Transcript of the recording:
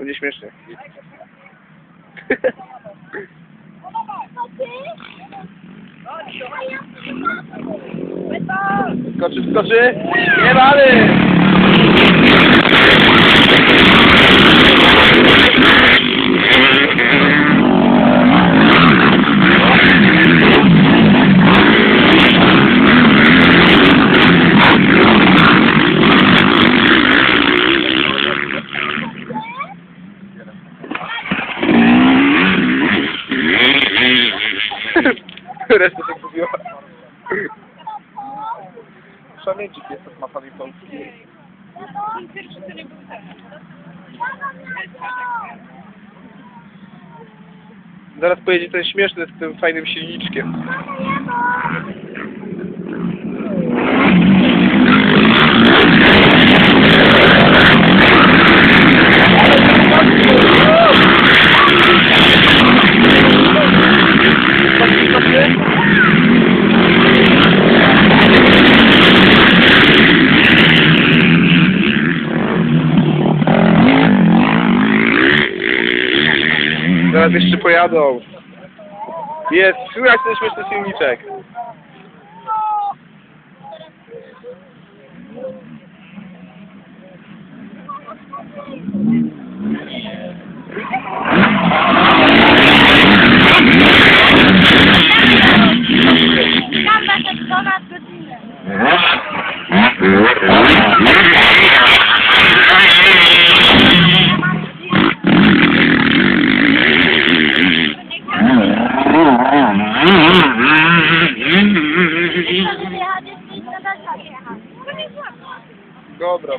Będzie śmiesznie. Skoczy, skoczy! Nie rady! Resztę się kupiła. Szaleńczyk jest od mapami Polski. Pierwszy to nie był. Zaraz pojedzie ten śmieszny z tym fajnym silniczkiem. Zaraz jeszcze pojadą. Jest, słychać ten śmieszny silniczek. Gamba cobra.